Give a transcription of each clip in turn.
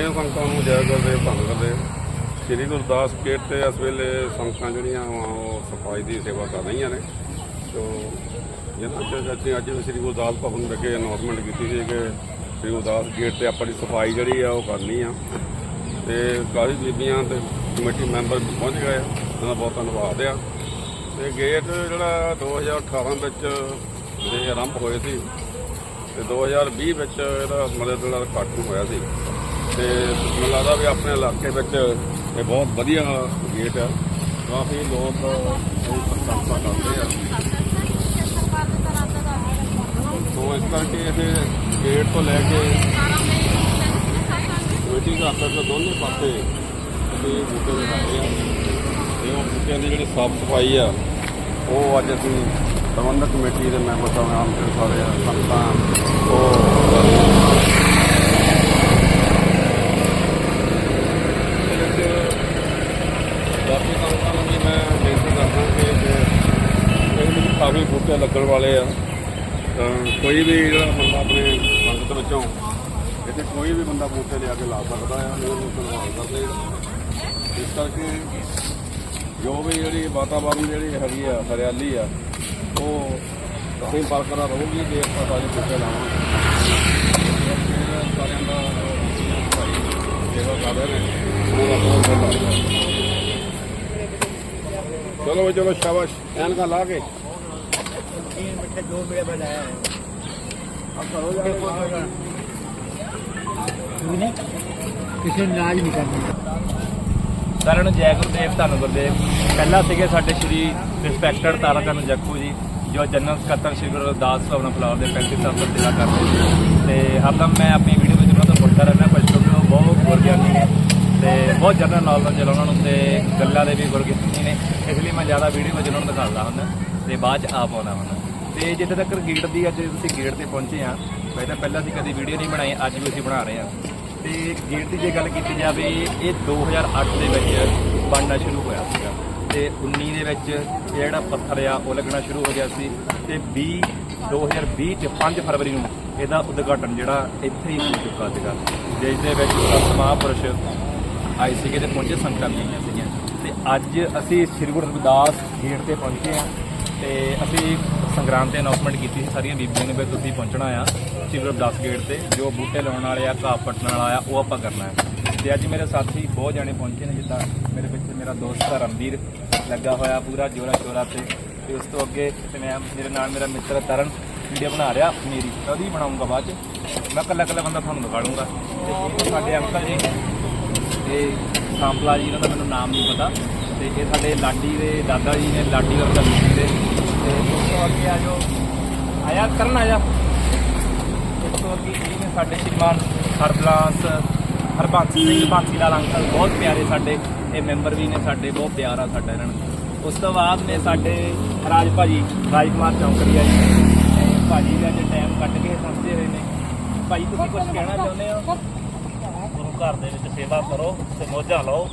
ਸਾਰੀਆਂ ਸੰਗਤਾਂ ਨੂੰ ਜੈ ਗੁਰਦੇਵ ਧੰਨ ਕਰਦੇ। ਸ੍ਰੀ ਗੁਰਦਾਸ ਗੇਟ ਤੇ ਇਸ ਵੇਲੇ ਸੰਗਤਾਂ ਜਿਹੜੀਆਂ ਵਾ, ਉਹ ਸਫ਼ਾਈ ਦੀ ਸੇਵਾ ਕਰ ਰਹੀਆਂ ਨੇ। ਸੋ ਜਿਹਨਾਂ ਚ ਅਸੀਂ ਅੱਜ ਸ੍ਰੀ ਗੁਰਦਾਸ ਭਵਨ ਵਿਖੇ ਅਨਾਉਂਸਮੈਂਟ ਕੀਤੀ ਸੀ ਕਿ ਸ੍ਰੀ ਗੁਰਦਾਸ ਗੇਟ ਤੇ ਆਪਣੀ ਸਫ਼ਾਈ ਜਿਹੜੀ ਆ, ਉਹ ਕਰਨੀ ਆ। ਤੇ ਕਾਫੀ ਬੀਬੀਆਂ ਤੇ ਕਮੇਟੀ ਮੈਂਬਰ ਪਹੁੰਚ ਗਏ ਆ, ਉਹਨਾਂ ਦਾ ਬਹੁਤ ਧੰਨਵਾਦ ਆ। ਤੇ ਗੇਟ ਜਿਹੜਾ 2018 ਵਿੱਚ ਇਹ ਆਰੰਭ ਹੋਏ ਸੀ। ਤੇ 2020 ਵਿੱਚ ਇਹਦਾ ਮਦਦ ਜਿਹੜਾ ਕਾਟੂ ਹੋਇਆ ਸੀ। ਤੇ ਮੈਨੂੰ ਲੱਗਦਾ ਵੀ ਆਪਣੇ ਇਲਾਕੇ ਵਿੱਚ ਇਹ ਬਹੁਤ ਵਧੀਆ ਗੇਟ ਆ। ਕਾਫੀ ਲੋਕ ਪ੍ਰਸ਼ੰਸਾ ਕਰਦੇ ਆ। ਸੋ ਇਸ ਕਰਕੇ ਇਹ ਗੇਟ ਤੋਂ ਲੈ ਕੇ ਕਮੇਟੀ ਘਰ ਤੱਕ ਦੋਨੇ ਪਾਸੇ ਅਸੀਂ ਬੂਟੇ ਲਗਾਏ ਆ। ਤੇ ਉਹ ਬੂਟਿਆਂ ਦੀ ਜਿਹੜੀ ਸਾਫ਼ ਸਫ਼ਾਈ ਆ, ਉਹ ਅੱਜ ਅਸੀਂ ਪ੍ਰਬੰਧਕ ਕਮੇਟੀ ਦੇ ਮੈਂਬਰ ਸਾਹਿਬਾਨ ਤੇ ਸਾਰੇ ਸੰਗਤਾਂ ਉਹ ਇਹਦੇ ਵਿੱਚ ਬਾਕੀ ਸੰਗਤਾਂ ਨੂੰ ਵੀ ਮੈਂ ਬੇਨਤੀ ਕਰਦਾ ਕਿ ਇਹਦੇ ਵਿੱਚ ਕਾਫੀ ਲੱਗਣ ਵਾਲੇ ਆ। ਤਾਂ ਕੋਈ ਵੀ ਜਿਹੜਾ ਬੰਦਾ ਆਪਣੇ ਸੰਗਤ ਵਿੱਚੋਂ, ਇੱਥੇ ਕੋਈ ਵੀ ਬੰਦਾ ਬੂਟੇ ਲਿਆ ਕੇ ਲਾ ਸਕਦਾ ਆ, ਉਹਨੂੰ ਧੰਨਵਾਦ ਕਰਦੇ ਆ। ਇਸ ਕਰਕੇ ਜੋ ਵੀ ਜਿਹੜੀ ਵਾਤਾਵਰਨ ਜਿਹੜੀ ਹੈਗੀ ਆ, ਹਰਿਆਲੀ ਆ, ਉਹ ਅਸੀਂ ਬਰਕਰਾਰ ਰਹੂਗੀ ਜੇ ਆਪਾਂ ਸਾਰੇ ਬੂਟੇ ਲਾਵਾਂਗੇ। ਸਾਰਿਆਂ ਦਾ ਸੇਵਾ ਕਰ ਰਹੇ ਨੇ। ਉਹਦਾ ਬਹੁਤ ਬਹੁਤ ਧੰਨਵਾਦ। ਚਲੋ ਵੀ ਚਲੋ ਸ਼ਾਬਾਸ਼। ਐਨਕਾਂ ਲਾ ਕੇ। ਮਿੱਠੇ ਦੋ ਮੇਰੇ ਬਣਾਇਆ ਹੈ। ਕਿਸੇ ਨੇ ਰਾਜ ਨਹੀਂ ਕਰਨੀ। ਸਾਰਿਆਂ ਨੂੰ ਜੈ ਗੁਰਦੇਵ ਧੰਨ ਗੁਰਦੇਵ। ਪਹਿਲਾਂ ਸੀਗੇ ਸਾਡੇ ਸ਼੍ਰੀ ਰਿਸਪੈਕਟਡ ਤਾਰਾਕਨ ਜੱਗੂ ਜੀ ਜੋ ਜਨਰਲ ਸਕੱਤਰ ਸ਼੍ਰੀ ਗੁਰੂ ਰਵਿਦਾਸ ਭਵਨ ਫਲਾਵਰ ਦੇ 35 ਸਾਲ ਤੋਂ ਸੇਵਾ ਕਰਦੇ ਸੀ। ਤੇ ਹਰਦਮ ਮੈਂ ਆਪਣੀ ਵੀਡੀਓ ਵਿੱਚ ਉਹਨਾਂ ਤੋਂ ਪੁੱਛਦਾ ਰਹਿੰਦਾ ਕੁਝ ਕਿਉਂਕਿ ਉਹ ਬਹੁਤ ਗੁਰਗਿਆਨੀ ਨੇ ਤੇ ਬਹੁਤ ਜਨਰਲ ਨੌਲੇਜ ਉਹਨਾਂ ਨੂੰ ਤੇ ਗੱਲਾਂ ਦੇ ਵੀ ਗੁਰਗਿਆਨੀ ਨੇ। ਇਸ ਲਈ ਮੈਂ ਜ਼ਿਆਦਾ ਵੀਡੀਓ ਵਿੱਚ ਉਹਨਾਂ ਨੂੰ ਦਿਖਾਉਂਦਾ ਹੁੰਦਾ। ਤੇ ਬਾਅਦ ਚ ਆਪ ਆਉਂਦਾ ਹੁੰਦਾ। ਤੇ ਜਿੱਥੇ ਤੱਕ ਗੇਟ ਦੀ ਅੱਜ ਤੁਸੀਂ ਗੇਟ ਤੇ ਪਹੁੰਚੇ ਆ, ਮੈਂ ਤਾਂ ਪਹਿਲਾਂ ਅਸੀਂ ਕਦੀ ਵੀਡੀਓ ਨਹੀਂ ਬਣਾਈ, ਅੱਜ ਵੀ ਅਸੀਂ ਬਣਾ ਰਹੇ ਆ। ਤੇ ਗੇਟ ਦੀ ਜੇ ਗੱਲ ਕੀਤੀ ਜਾਵੇ, ਇਹ 2008 ਦੇ ਵਿੱਚ ਬਣਨਾ ਸ਼ੁਰੂ ਹੋਇਆ ਸੀਗਾ। ਤੇ 19 ਦੇ ਵਿੱਚ ਇਹ ਜਿਹੜਾ ਪੱਥਰ ਆ, ਉਹ ਲੱਗਣਾ ਸ਼ੁਰੂ ਹੋ ਗਿਆ ਸੀ। ਤੇ 20 2020 ਚ 5 ਫਰਵਰੀ ਨੂੰ ਇਹਦਾ ਉਦਘਾਟਨ ਜਿਹੜਾ ਇੱਥੇ ਹੀ ਹੋ ਚੁੱਕਾ ਸੀਗਾ। ਜਿਸ ਦੇ ਵਿੱਚ ਸੱਤ ਮਹਾਂਪੁਰਸ਼ ਆਏ ਸੀਗੇ ਤੇ ਪਹੁੰਚੇ ਸੰਗਤਾਂ ਵੀ ਆਈਆਂ ਸੀਗੀਆਂ। ਤੇ ਅੱਜ ਅਸੀਂ ਸ੍ਰੀ ਗੁਰੂ ਰਵਿਦਾਸ ਗੇਟ ਤੇ ਪਹੁੰਚੇ ਆ। ਤੇ ਅਸੀਂ ਸੰਗਰਾਮ ਤੇ ਅਨਾਉਂਸਮੈਂਟ ਕੀਤੀ ਸੀ ਸਾਰੀਆਂ ਬੀਬੀਆਂ ਨੇ ਵੀ ਤੁਸੀਂ ਪਹੁੰਚਣਾ ਆ ਸ੍ਰੀ ਗੁਰੂ ਗੇਟ ਤੇ। ਜੋ ਬੂਟੇ ਲਾਉਣ ਵਾਲੇ ਆ, ਘਾਹ ਪੱਟਣ ਵਾਲਾ ਆ, ਉਹ ਆਪਾਂ ਕਰਨਾ ਹੈ ਤੇ ਅੱਜ ਮੇਰੇ ਸਾਥੀ ਬਹੁਤ ਜਾਣੇ ਪਹੁੰਚੇ ਨੇ, ਜਿੱਦਾਂ ਮੇਰੇ ਪਿੱਛੇ ਮੇਰਾ ਦੋਸਤ ਰਣਵੀਰ ਲੱਗਾ ਹੋਇਆ ਪੂਰਾ ਜੋਰਾ ਸ਼ੋਰਾ ਤੇ। ਤੇ ਉਸ ਤੋਂ ਅੱਗੇ ਤੇ ਮੈਂ ਮੇਰੇ ਨਾਲ ਮੇਰਾ ਮਿੱਤਰ ਤਰਨ ਵੀਡੀਓ ਬਣਾ ਰਿਹਾ, ਮੇਰੀ। ਉਹਦੀ ਬਣਾਉਂਗਾ ਬਾਅਦ ਚ। ਮੈਂ ਇਕੱਲਾ ਇਕੱਲਾ ਬੰਦਾ ਤੁਹਾਨੂੰ ਦਿਖਾ ਦੂੰਗਾ ਤੇ ਸਾਡੇ ਅੰਕਲ ਜੀ। ਤੇ ਸਾਂਪਲਾ ਜੀ, ਇਹਨਾਂ ਦਾ ਮੈਨੂੰ ਨਾਮ ਨਹੀਂ ਪਤਾ। ਤੇ ਇਹ ਸਾਡੇ ਲਾਡੀ ਦੇ ਦਾਦਾ ਜੀ ਨੇ, ਲਾਡੀ ਔਰ ਦੇ। ਅੱਗੇ ਆ ਜਾਓ ਆਇਆ, ਕਰਨ ਆਇਆ। ਇਸ ਤੋਂ ਅੱਗੇ ਇਹ ਨੇ ਸਾਡੇ ਸ਼੍ਰੀਮਾਨ ਹਰਬਲਾਸ, ਹਰਬੰਸ ਸਿੰਘ ਬਾਂਸੀ ਲਾਲ ਅੰਕਲ, ਬਹੁਤ ਪਿਆਰੇ ਸਾਡੇ ਇਹ ਮੈਂਬਰ ਵੀ ਨੇ, ਸਾਡੇ ਬਹੁਤ ਪਿਆਰ ਆ ਸਾਡਾ ਇਹਨਾਂ ਨੂੰ। ਉਸ ਤੋਂ ਬਾਅਦ ਨੇ ਸਾਡੇ ਰਾਜ ਭਾਜੀ, ਰਾਜਕੁਮਾਰ ਚੌਂਕਰੀਆ ਜੀ। ਤੇ ਭਾਜੀ ਦਾ ਅੱਜ ਟਾਈਮ ਕੱਢ ਕੇ ਪਹੁੰਚੇ ਹੋਏ ਨੇ। ਭਾਈ ਤੁਸੀਂ ਕੁਝ ਕਹਿਣਾ ਚਾਹੁੰਦੇ ਹੋ? ਗੁਰੂ ਘਰ ਦੇ ਵਿੱਚ ਸੇਵਾ ਕਰੋ ਤੇ ਮੋਝਾਂ ਲਓ।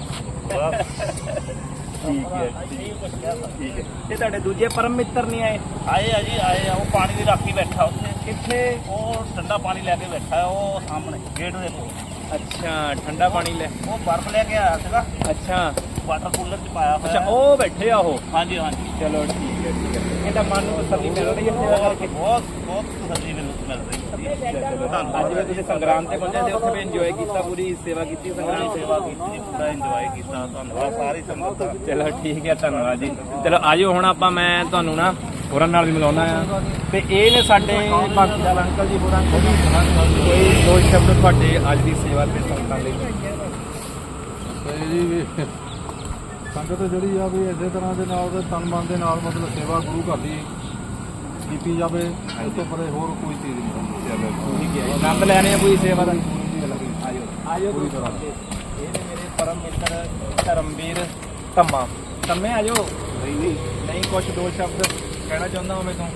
ਠੀਕ ਹੈ ਠੀਕ ਹੈ। ਠੀਕ ਹੈ ਇਹ ਤੁਹਾਡੇ ਦੂਜੇ ਪਰਮ ਮਿੱਤਰ ਨਹੀਂ ਆਏ? ਆਏ ਆ ਜੀ ਆਏ ਆ। ਉਹ ਪਾਣੀ ਦੀ ਰਾਖੀ ਬੈਠਾ ਉੱਥੇ। ਕਿੱਥੇ? ਉਹ ਠੰਡਾ ਪਾਣੀ ਲੈ ਕੇ ਬੈਠਾ ਉਹ ਸਾਹਮਣੇ ਗੇਟ ਦੇ ਕੋਲ। ਅੱਛਾ ਠੰਡਾ ਪਾਣੀ ਲੈ। ਉਹ ਬਰਫ਼ ਲੈ ਕੇ ਆਇਆ ਸੀਗਾ। ਅੱਛਾ। ਵਾਟਰ ਕੂਲਰ 'ਚ ਪਾਇਆ ਹੋਇਆ ਅੱਛਾ। ਉਹ ਬੈਠੇ ਆ ਉਹ? ਹਾਂਜੀ ਹਾਂਜੀ। ਚਲੋ ਠੀਕ ਹੈ ਠੀਕ ਹੈ। ਇਹਦਾ ਮਨ ਨੂੰ ਤਸੱਲੀ ਮਿਲ ਰਹੀ ਹੈ ਸੇਵਾ ਬਹੁਤ ਕਰਕੇ। ਬਹੁਤ ਬਹੁਤ ਤਸੱਲੀ ਮਿਲ ਰਹੀ ਹੈ। ਅੱਜ ਵੀ ਤੁਸੀਂ ਸੰਗਰਾਮ ਤੇ ਪਹੁੰਚੇ ਤੇ ਉੱਥੇ ਵੀ ਇੰਜੋਏ ਕੀਤਾ, ਪੂਰੀ ਸੇਵਾ ਕੀਤੀ ਸੰਗਰਾਮ ਸੇਵਾ ਕੀਤੀ, ਪੂਰਾ ਇੰਜੋਏ ਕੀਤਾ, ਧੰਨਵਾਦ ਸਾਰੀ ਸੰਗਤ ਦਾ। ਚਲੋ ਠੀਕ ਹੈ, ਧੰਨਵਾਦ ਜੀ। ਚਲੋ ਆਜੋ, ਹੁਣ ਆਪਾਂ ਮੈਂ ਤੁਹਾਨੂੰ ਨਾ ਹੋਰਾਂ ਨਾਲ ਵੀ ਮਿਲਾਉਣਾ ਆ। ਤੇ ਇਹ ਨੇ ਸਾਡੇ ਬਾਕੀ ਦਾ ਅੰਕਲ ਜੀ ਹੋਰਾਂ ਅੰਕਲ ਕੋਈ ਦੋ ਸ਼ਬਦ ਤੁਹਾਡੇ ਅੱਜ ਦੀ ਸੇਵਾ ਤੇ ਸੰਗਤਾਂ ਲਈ? ਜੀ ਸੰਗਤ ਜਿਹੜੀ ਆ ਵੀ ਇਸੇ ਤਰ੍ਹਾਂ ਦੇ ਨਾਲ ਤੇ ਤਨ ਮਨ ਦੇ ਨਾਲ ਮਤਲਬ ਸੇਵਾ ਗੁਰੂ ਕਰਦੀ ਕੀਤੀ ਜਾਵੇ ਇਸ ਤੋਂ ਪਰੇ ਹੋਰ ਕੋਈ ਚੀਜ਼ ਨਹੀਂ ਠੀਕ ਹੈ ਆਨੰਦ ਲੈਣੇ ਆ ਕੋਈ ਸੇਵਾ ਦਾ। ਆਜੋ ਆਜੋ ਪੂਰੀ ਤਰ੍ਹਾਂ। ਇਹ ਨੇ ਮੇਰੇ ਪਰਮ ਮਿੱਤਰ ਧਰਮਵੀਰ ਧੰਮਾ। ਧੰਮੇ ਆਜੋ ਨਹੀਂ ਨਹੀਂ। ਨਹੀਂ ਕੁਝ ਦੋ ਸ਼ਬਦ ਕਹਿਣਾ ਚਾਹੁੰਦਾ ਹਾਂ ਮੈਂ ਤੋਂ।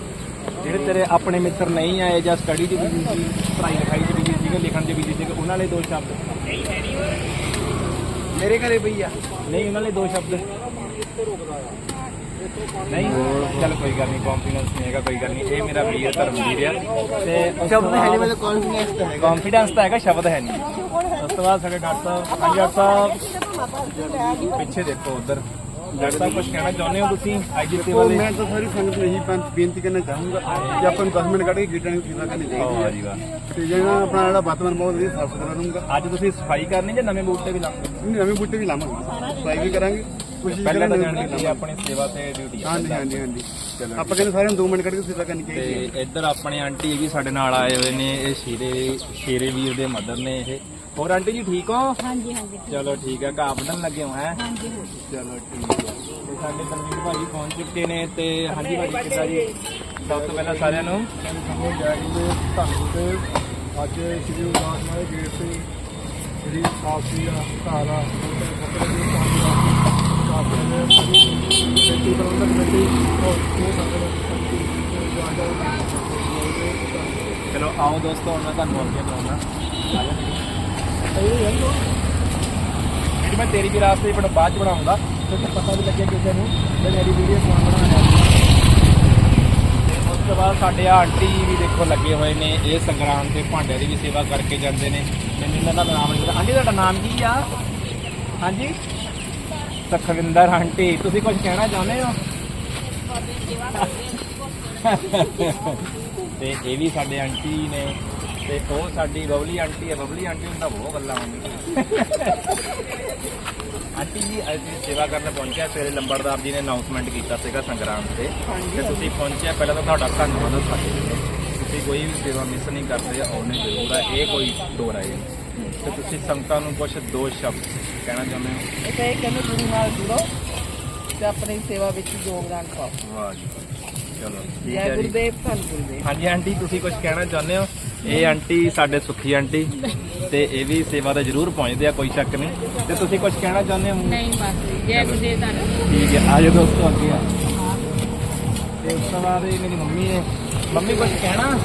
ਜਿਹੜੇ ਤੇਰੇ ਆਪਣੇ ਮਿੱਤਰ ਨਹੀਂ ਆਏ ਜਾਂ ਸਟੱਡੀ ਚ ਬਿਜ਼ੀ ਸੀ ਪੜ੍ਹਾਈ ਲਿਖਾਈ ਚ ਬਿਜ਼ੀ ਸੀਗੇ ਲਿਖਣ ਚ ਬਿਜ਼ੀ ਸੀਗੇ ਉਹਨਾਂ ਲਈ ਦੋ ਸ਼ਬਦ। ਮੇਰੇ ਘਰੇ ਪਈ ਆ। ਨਹੀਂ ਉਹਨਾਂ ਲਈ ਦੋ ਸ਼ਬਦ। ਨਹੀਂ ਚੱਲ ਕੋਈ ਗੱਲ ਨਹੀਂ ਕੰਫੀਡੈਂਸ ਨਹੀਂ ਹੈਗਾ ਕੋਈ ਗੱਲ ਨਹੀਂ। ਇਹ ਮੇਰਾ ਵੀਰ ਧਰਮਵੀਰ ਆ। ਤੇ ਸ਼ਬਦ ਹੈ ਨਹੀਂ ਮੈਨੂੰ ਕੌਨਫੀਡੈਂਸ ਤਾਂ ਹੈਗਾ। ਕੰਫੀਡੈਂਸ ਤਾਂ ਹੈਗਾ ਸ਼ਬਦ ਹੈ ਨਹੀਂ। ਉਸ ਤੋਂ ਬਾਅਦ ਸਾਡੇ ਡਾਕਟਰ ਸਾਹਿਬ ਡਾਕਟਰ ਸਾਹਿਬ। ਪਿੱਛੇ ਦੇਖੋ ਉਧਰ। ਡਾਕਟਰ ਸਾਹਿਬ ਕੁਝ ਕਹਿਣਾ ਚਾਹੁੰਦੇ ਹੋ ਤੁਸੀਂ ਆਈਜੀਸੀ ਵਾਲੇ ਮੈਂ ਤਾਂ ਸਾਰੀ ਸੰਗਤ ਨੂੰ ਇਹੀ ਬੇਨ- ਬੇਨਤੀ ਕਰਨਾ ਚਾਹੂੰਗਾ ਕਿ ਆਪਾਂ ਨੂੰ 10 ਮਿੰਟ ਕੱਢ ਕੇ ਗੀਟਾਂ ਦੀ ਸੇਵਾ ਕਰਨੀ ਚਾਹੀਦੀ ਹੈ। ਜੀ ਵਾਹ ਤੇ ਜਿਹੜਾ ਆਪਣਾ ਜਿਹੜਾ ਵਾਤਾਵਰਨ ਬਹੁਤ ਵਧੀਆ ਸਾਫ਼ ਸੁਥਰਾ ਰਹੂਗਾ। ਅੱਜ ਤੁਸੀਂ ਸਫ਼ਾਈ ਕਰਨੀ ਜਾਂ ਨਵੇਂ ਬੂਟੇ ਵੀ ਲਾਉਂਗੇ ਨਵੇਂ ਬੂਟੇ ਵੀ ਲਾਵਾਂਗੇ। ਸਫ਼ਾਈ ਵੀ ਕਰਾਂਗੇ। ਕੋਸ਼ਿਸ਼ ਪਹਿਲਾਂ ਤਾਂ ਕਰਾਂਗੇ ਜਾਣੀ ਕਿ ਆਪਣੀ ਸੇਵਾ ਤੇ ਡਿਊਟੀ ਹੈ ਹਾਂਜੀ ਹਾਂਜੀ ਹਾਂਜੀ। ਆਪਾਂ ਕਹਿੰਦੇ ਸਾਰਿਆਂ ਨੂੰ 2 ਮਿੰਟ ਕੱਢ ਕੇ ਸੇਵਾ ਕਰਨੀ ਚਾਹੀਦੀ ਹੈ। ਤੇ ਇੱਧਰ ਆਪਣੇ ਆਂਟੀ ਵੀ ਸਾਡੇ ਨਾਲ ਆਏ ਹੋਏ ਨੇ ਇਹ ਸ਼ੇਰੇ ਸ਼ੇਰੇ ਵੀਰ ਦੇ ਮਦਰ ਨੇ ਇਹ। ਹੋਰ ਆਂਟੀ ਜੀ ਠੀਕ ਹੋ? ਹਾਂਜੀ ਹਾਂਜੀ ਚਲੋ ਠੀਕ ਹੈ ਘਾਹ ਵੱਢਣ ਲੱਗੇ ਹੋ ਹੈ? ਹਾਂਜੀ ਚਲੋ ਠੀਕ ਹੈ। ਤੇ ਸਾਡੇ ਦਲਵੀਰ ਭਾਜੀ ਪਹੁੰਚ ਚੁੱਕੇ ਨੇ ਤੇ ਹਾਂਜੀ ਭਾਜੀ ਕਿੱਦਾਂ ਜੀ? ਸਭ ਤੋਂ ਪਹਿਲਾਂ ਸਾਰਿਆਂ ਨੂੰ। ਦੇ ਧੰਨਵਾਦ ਤੇ ਅੱਜ ਸ਼੍ਰੀ ਉਦਾਸ ਮਾਏ ਗੇਟ ਤੇ ਜਿਹੜੀ ਸਾਫੀ ਆ ਘਰ ਆ ਕੱਪੜੇ ਦੀ ਪ੍ਰਬੰਧਕ ਕਮੇਟੀ ਔਰ ਉਹ ਸੰਗਤ ਚਲੋ ਆਓ ਦੋਸਤੋ, ਹੁਣ ਮੈਂ ਤੁਹਾਨੂੰ ਅੱਗੇ ਬੁਲਾਉਣਾ ਜਿਹੜੀ ਮੈਂ ਤੇਰੀ ਵੀ ਰਾਸਤੇ ਬਣ ਬਾਅਦ ਚ ਬਣਾਉਂਗਾ ਕਿਉਂਕਿ ਪਤਾ ਵੀ ਲੱਗਿਆ ਕਿਸੇ ਨੂੰ ਮੈਂ ਮੇਰੀ ਵੀਡੀਓ ਕੌਣ ਬਣਾਇਆ ਉਸ ਤੋਂ ਬਾਅਦ ਸਾਡੇ ਆਂਟੀ ਵੀ ਦੇਖੋ ਲੱਗੇ ਹੋਏ ਨੇ, ਇਹ ਸੰਗਰਾਮ ਦੇ ਭਾਂਡਿਆਂ ਦੀ ਵੀ ਸੇਵਾ ਕਰਕੇ ਜਾਂਦੇ ਨੇ। ਮੈਨੂੰ ਇਹਨਾਂ ਦਾ ਨਾਮ ਨਹੀਂ ਪਤਾ। ਆਂਟੀ ਤੁਹਾਡਾ ਨਾਮ ਕੀ ਆ? ਹਾਂਜੀ? ਸਖਵਿੰਦਰ ਆਂਟੀ ਤੁਸੀਂ ਕੁਝ ਕਹਿਣਾ ਚਾਹੁੰਦੇ ਹੋ? ਤੇ ਇਹ ਵੀ ਸਾਡੇ ਆਂਟੀ ਨੇ ਤੇ ਉਹ ਸਾਡੀ ਬਬਲੀ ਆਂਟੀ ਹੈ ਬਬਲੀ ਆਂਟੀ ਨੂੰ ਤਾਂ ਬਹੁਤ ਗੱਲਾਂ ਆਉਂਦੀਆਂ ਆਂਟੀ ਜੀ ਅਸੀਂ ਸੇਵਾ ਕਰਨ ਪਹੁੰਚਿਆ ਸਵੇਰੇ ਲੰਬੜਦਾਰ ਜੀ ਨੇ ਅਨਾਉਂਸਮੈਂਟ ਕੀਤਾ ਸੀਗਾ ਸੰਗਰਾਮ ਤੇ। ਤੇ ਤੁਸੀਂ ਪਹੁੰਚਿਆ ਪਹਿਲਾਂ ਤਾਂ ਤੁਹਾਡਾ ਧੰਨਵਾਦ ਹੈ ਸਾਡੇ ਵੱਲੋਂ। ਤੁਸੀਂ ਕੋਈ ਵੀ ਸੇਵਾ ਮਿਸ ਨਹੀਂ ਕਰਦੇ ਆਉਣੇ ਜ਼ਰੂਰ ਹੈ ਇਹ ਕੋਈ ਦੋ ਰਾਏ ਨਹੀਂ। ਤੇ ਤੁਸੀਂ ਸੰਗਤਾਂ ਨੂੰ ਕੁਝ ਦੋ ਸ਼ਬਦ ਕਹਿਣਾ ਚਾਹੁੰਦੇ ਹੋ? ਇਹ ਤਾਂ ਇਹ ਕਹਿੰਦੇ ਗੁਰੂ ਨਾਲ ਜੁੜੋ ਤੇ ਆਪਣੀ ਸੇਵਾ ਵਿੱਚ ਯੋਗਦਾਨ ਪਾਓ। ਵਾਹ ਜੀ ਚਲੋ ਠੀਕ ਜੈ ਹੈ ਜੀ। ਗੁਰਦੇਵ ਧੰਨ ਗੁਰਦੇਵ। ਹਾਂਜੀ ਆਂਟੀ ਤੁਸੀਂ ਕੁਝ ਕਹਿਣਾ ਚਾਹੁੰਦੇ ਹੋ? ਇਹ ਆਂਟੀ ਸਾਡੇ ਸੁਖੀ ਆਂਟੀ ਤੇ ਇਹ ਵੀ ਸੇਵਾ ਤੇ ਜ਼ਰੂਰ ਪਹੁੰਚਦੇ ਆ ਕੋਈ ਸ਼ੱਕ ਨਹੀਂ। ਤੇ ਤੁਸੀਂ ਕੁਝ ਕਹਿਣਾ ਚਾਹੁੰਦੇ ਹੋ? ਨਹੀਂ ਬਸ ਜੈ ਗੁਰਦੇਵ ਧੰਨ ਠੀਕ ਹੈ ਆਜੋ ਦੋਸਤੋ ਅੱਗੇ। ਆ ਤੇ ਉਸ ਤੋਂ ਬਾਅਦ ਇਹ ਮੇਰੀ ਮੰਮੀ ਹੈ। ਮੰਮੀ ਕੁਝ ਕਹਿਣਾ?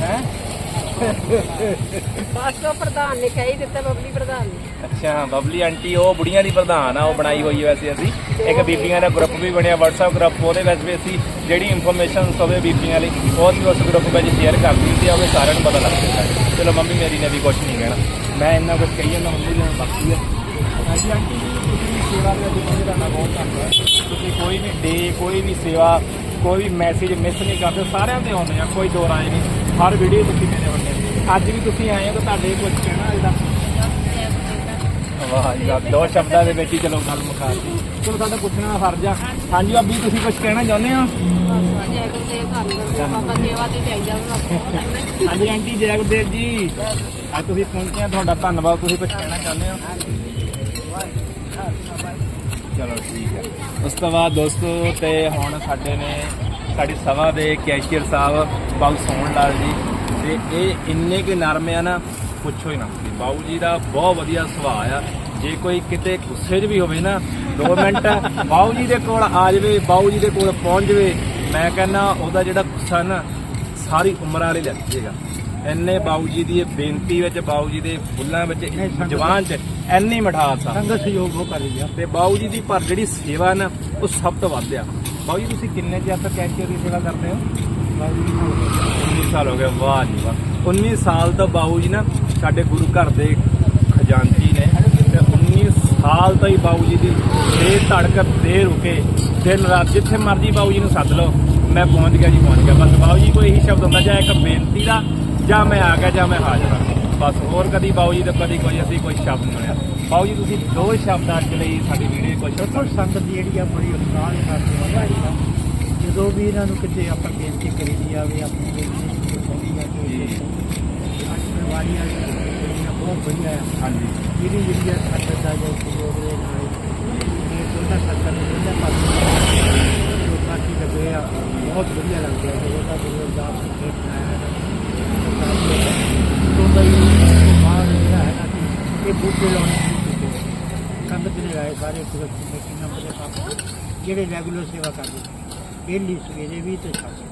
ਹੈ? ਬਸ ਪ੍ਰਧਾਨ ਨੇ ਕਹੀ ਦਿੱਤਾ, ਬਬਲੀ ਪ੍ਰਧਾਨ ਨੇ। ਅੱਛਾ, ਬਬਲੀ ਆਂਟੀ, ਉਹ ਬੁੜੀਆਂ ਦੀ ਪ੍ਰਧਾਨ ਆ, ਉਹ ਬਣਾਈ ਹੋਈ ਹੈ ਵੈਸੇ ਅਸੀਂ। ਇੱਕ ਬੀਬੀਆਂ ਦਾ ਗਰੁੱਪ ਵੀ ਬਣਿਆ, WhatsApp ਗਰੁੱਪ ਉਹਦੇ ਵਿੱਚ ਵੀ ਅਸੀਂ ਜਿਹੜੀ ਇਨਫੋਰਮੇਸ਼ਨ ਹੋਵੇ ਬੀਬੀਆਂ ਲਈ, ਉਹ ਅਸੀਂ ਉਸ ਗਰੁੱਪ ਵਿੱਚ ਸ਼ੇਅਰ ਕਰ ਦਿੰਦੇ ਆ, ਉਹ ਸਾਰਿਆਂ ਨੂੰ ਪਤਾ ਲੱਗ ਜਾਂਦਾ ਚਲੋ, ਮੰਮੀ ਮੇਰੀ ਨੇ ਵੀ ਕੁਝ ਨਹੀਂ ਕਹਿਣਾ। ਮੈਂ ਇੰਨਾ ਕੁਝ ਕਹੀ ਜਾਂਦਾ, ਮੰਮੀ ਨੂੰ ਬਾਕੀ ਹੈ ਹਾਂਜੀ, ਆਂਟੀ ਜੀ, ਤੁਸੀਂ ਵੀ ਸੇਵਾ ਦੇ ਵਿੱਚ ਪਹੁੰਚ ਕਰਨਾ ਬਹੁਤ ਧੰਨਵਾਦ। ਤੁਸੀਂ ਕੋਈ ਵੀ ਡੇ ਕੋਈ ਵੀ ਸੇਵਾ, ਕੋਈ ਵੀ ਮੈਸੇਜ ਮਿਸ ਨਹੀਂ ਕਰਦੇ, ਸਾਰਿਆਂ ਦੇ ਆਉਂਦੇ ਆ, ਕੋਈ ਦੋ ਰਾਏ ਨਹੀਂ। ਹਰ ਵੀਡੀਓ ਤੁਸੀਂ ਮੇਰੇ ਹੁੰਦੇ ਅੱਜ ਵੀ ਤੁਸੀਂ ਆਏ ਹੋ ਤਾਂ ਤੁਹਾਡੇ ਕੁਝ ਕਹਿਣਾ ਇਹਦਾ। ਵਾਹ ਜੀ ਵਾਹ, ਦੋ ਸ਼ਬਦਾਂ ਦੇ ਵਿੱਚ ਹੀ ਚਲੋ ਗੱਲ ਮੁਕਾ ਦਿੱਤੀ। ਚਲੋ ਸਾਡਾ ਪੁੱਛਣਾ ਦਾ ਫਰਜ਼ ਆ। ਹਾਂਜੀ ਅਬੀ ਤੁਸੀਂ ਕੁਝ ਕਹਿਣਾ ਚਾਹੁੰਦੇ ਹੋ? ਜੈ ਗੁਰਦੇਵ ਧੰਨ ਗੁਰਦੇਵ ਬਾਬਾ ਸੇਵਾ ਤੇ ਚਾਹੀਦਾ ਵਾ ਹਾਂਜੀ ਆਂਟੀ ਜੈ ਗੁਰਦੇਵ ਜੀ। ਅੱਜ ਤੁਸੀਂ ਪਹੁੰਚੇ ਆ ਤੁਹਾਡਾ ਧੰਨਵਾਦ ਤੁਸੀਂ ਕੁਝ ਕਹਿਣਾ ਚਾਹੁੰਦੇ ਹੋ? ਚਲੋ ਠੀਕ ਹੈ ਉਸ ਤੋਂ ਬਾਅਦ ਦੋਸਤੋ ਤੇ ਹੁਣ ਸਾਡੇ ਨੇ ਸਾਡੀ ਸਭਾ ਦੇ ਕੈਸ਼ੀਅਰ ਸਾਹਿਬ ਬਾਬੂ ਸੋਹਣ ਲਾਲ ਜੀ ਤੇ ਇਹ ਇੰਨੇ ਕਿ ਨਰਮ ਆ ਨਾ ਪੁੱਛੋ ਹੀ ਨਾ। ਬਾਬੂ ਜੀ ਦਾ ਬਹੁਤ ਵਧੀਆ ਸੁਭਾਅ ਆ। ਜੇ ਕੋਈ ਕਿਤੇ ਗੁੱਸੇ 'ਚ ਵੀ ਹੋਵੇ ਨਾ 2 ਮਿੰਟ ਬਾਬੂ ਜੀ ਦੇ ਕੋਲ ਆ ਜਾਵੇ ਬਾਬੂ ਜੀ ਦੇ ਕੋਲ ਪਹੁੰਚ ਜਾਵੇ ਮੈਂ ਕਹਿੰਦਾ ਉਹਦਾ ਜਿਹੜਾ ਗੁੱਸਾ ਨਾ ਸਾਰੀ ਉਮਰ ਵਾਲੇ ਲੱਗ ਜਾਏਗਾ ਇੰਨੇ ਬਾਬੂ ਜੀ ਦੀ ਇਹ ਬੇਨਤੀ ਵਿੱਚ ਬਾਬੂ ਜੀ ਦੇ ਫੁੱਲਾਂ ਵਿੱਚ ਜਵਾਨ 'ਚ ਇੰਨੀ ਮਿਠਾਸ ਆ। ਸੰਗਤ ਸਹਿਯੋਗ ਉਹ ਕਰ ਰਹੀ ਆ। ਤੇ ਬਾਊ ਜੀ ਦੀ ਪਰ ਜਿਹੜੀ ਸੇਵਾ ਨਾ ਉਹ ਸਭ ਤੋਂ ਵੱਧ ਆ। ਬਾਊ ਜੀ, ਤੁਸੀਂ ਕਿੰਨੇ ਚਿਰ ਤੋਂ ਕੈਂਚਰ ਦੀ ਸੇਵਾ ਕਰਦੇ ਹੋ? 19 ਸਾਲ ਹੋ ਗਏ। ਵਾਹ ਜੀ, ਵਾਹ। 19 ਸਾਲ ਤੋਂ ਬਾਊ ਜੀ ਨਾ ਸਾਡੇ ਗੁਰੂ ਘਰ ਦੇ ਖਜ਼ਾਨਚੀ ਨੇ ਤੇ 19 ਸਾਲ ਤੋਂ ਹੀ ਬਾਊ ਜੀ ਦੀ ਦੇ ਧੜਕ ਦੇ ਰੁਕੇ। ਦਿਨ ਰਾਤ ਜਿੱਥੇ ਮਰਜ਼ੀ ਬਾਊ ਜੀ ਨੂੰ ਸੱਦ ਲਓ। ਮੈਂ ਪਹੁੰਚ ਗਿਆ ਜੀ, ਪਹੁੰਚ ਗਿਆ। ਬਸ ਬਾਊ ਜੀ ਕੋਈ ਇਹੀ ਸ਼ਬਦ ਹੁੰਦਾ, ਜਾਂ ਇੱਕ ਬੇਨਤੀ ਦਾ, ਜਾਂ ਮੈਂ ਆ ਗਿਆ, ਜਾਂ ਮੈਂ ਹਾਜ਼ਰ ਹਾਂ। ਬਸ ਹੋਰ ਕਦੀ ਬਾਊ ਜੀ ਤੋਂ ਕਦੀ ਕੋਈ ਅਸੀਂ ਕੋਈ ਸ਼ਬਦ ਨਹੀਂ ਸੁਣਿਆ। ਬਾਊ ਜੀ ਤੁਸੀਂ ਦੋ ਸ਼ਬਦ ਅੱਜ ਲਈ ਸਾਡੀ ਵੀਡੀਓ ਕੋਈ ਦੇਖੋ ਸੰਗਤ ਦੀ ਜਿਹੜੀ ਆ ਬੜੀ ਉਤਸ਼ਾਹ ਨਾਲ ਕਰਦੀ ਆ। ਜਦੋਂ ਵੀ ਇਹਨਾਂ ਨੂੰ ਕਿਤੇ ਆਪਾਂ ਬੇਨਤੀ ਕਰੀਦੀ ਜਾਵੇ ਆਪਣੀ ਬੇਨਤੀ ਆ ਜੀ। ਕਿ ਅੱਜ ਵਾਲੀ ਆ ਜਿਹੜੀਆਂ ਬਹੁਤ ਵਧੀਆ ਆ। ਹਾਂਜੀ। ਜਿਹੜੀ ਜਿਹੜੀ ਆ ਸੰਗਤ ਦਾ ਜੋ ਸਹਿਯੋਗ ਦੇ ਨਾਲ ਇਹ ਦੋਨਾਂ ਸੰਗਤਾਂ ਨੂੰ ਦੋਨਾਂ ਪਾਸੇ ਲੋਕਾਂ ਦੀ ਲੱਗੇ ਆ ਬਹੁਤ ਵਧੀਆ ਲੱਗਦਾ ਹੈ ਜਦੋਂ ਦਾ ਗੁਰੂ ਅਰਦਾਸ ਖੇਤ ਬਣਾਇਆ ਹੈ ਤੋਂ ਬਾਹਰ ਜਿਹੜਾ ਹੈ ਨਾ ਕਿ ਇਹ ਬੂਟੇ ਲਾਉਣੇ ਸ਼ੁਰੂ ਕੀਤੇ ਸੰਗਤ ਨੇ ਲਾਏ ਸਾਰੇ ਸੁਰੱਖਿਅਤ ਕਮੇਟੀ ਨੰਬਰ ਦੇ ਜਿਹੜੇ ਰੈਗੂਲਰ ਸੇਵਾ ਕਰਦੇ ਡੇਲੀ ਸਵੇਰੇ ਵੀ ਤੇ ਸ਼ਾਮ ਨੂੰ।